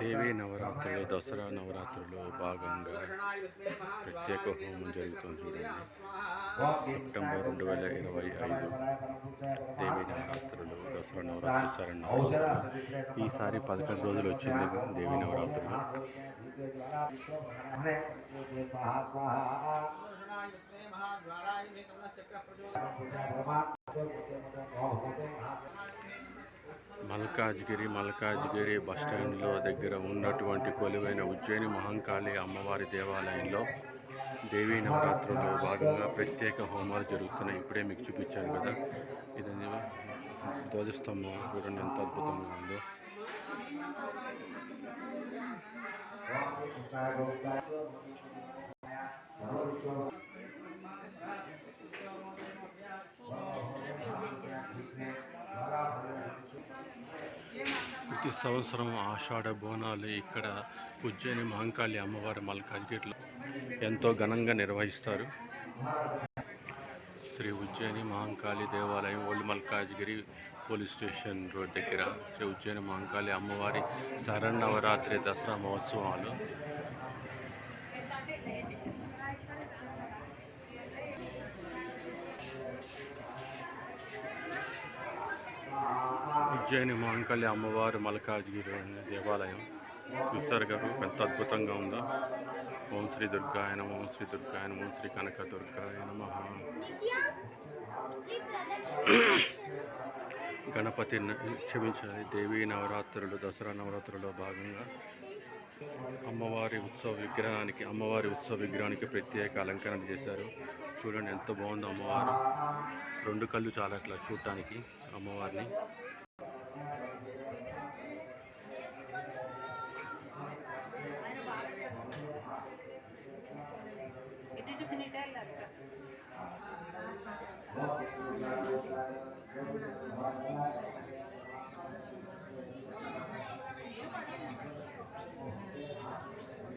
దేవీ నవరాత్రులు దసరా నవరాత్రులు భాగంగా ప్రత్యేక హోమం జరుగుతుంది. చూడండి సెప్టెంబర్ రెండు వేల ఇరవై ఐదు దేవీ నవరాత్రులు దసరా నవరాత్రులు ఈసారి పదకొండు రోజులు వచ్చింది దేవీ నవరాత్రులు. మల్కాజ్గిరి మల్కాజ్గిరి బస్టాండ్లో దగ్గర ఉన్నటువంటి కొలువైన ఉజ్జయిని మహంకాళి అమ్మవారి దేవాలయంలో దేవీ నవరాత్రుల్లో భాగంగా ప్రత్యేక హోమాలు జరుగుతున్నాయి. ఇప్పుడే మీకు చూపించాను కదా. ఇది ధ్వజస్తంభం. చూడండి ఎంత అద్భుతంగా ఉందో. ప్రతి సంవత్సరం ఆషాఢ బోనాలు ఇక్కడ ఉజ్జయిని మహంకాళి అమ్మవారి మల్కాజ్గిరిలో ఎంతో ఘనంగా నిర్వహిస్తారు. శ్రీ ఉజ్జయిని మహంకాళి దేవాలయం old Malkajgiri police station road దగ్గర శ్రీ ఉజ్జయిని మహంకాళి అమ్మవారి శరన్నవరాత్రి దసరా మహోత్సవాలు ఉజ్జయిని మహంకాళి అమ్మవారు మల్కాజ్గిరి అనే దేవాలయం. చూస్తారు ఎంత అద్భుతంగా ఉందో. ఓం శ్రీ దుర్గాయన ఓం శ్రీ దుర్గాయన ఓం శ్రీ కనక దుర్గాయ నమ. గణపతి క్షమించాలి. దేవీ నవరాత్రులు దసరా నవరాత్రుల్లో భాగంగా అమ్మవారి ఉత్సవ విగ్రహానికి అమ్మవారి ఉత్సవ విగ్రహానికి ప్రత్యేక అలంకరణ చేశారు. చూడండి ఎంత బాగుందో అమ్మవారు. రెండు కళ్ళు చాలా అట్లా చూడటానికి అమ్మవారిని.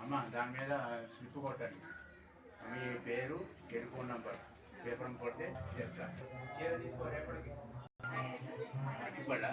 అమ్మ దాని మీద స్లిప్ కొట్టండి. మీ పేరు టెలిఫోన్ నంబర్. పేపర్ కొడితే చెప్తా. చీర తీసుకో రేపటికి మర్చిపోడా?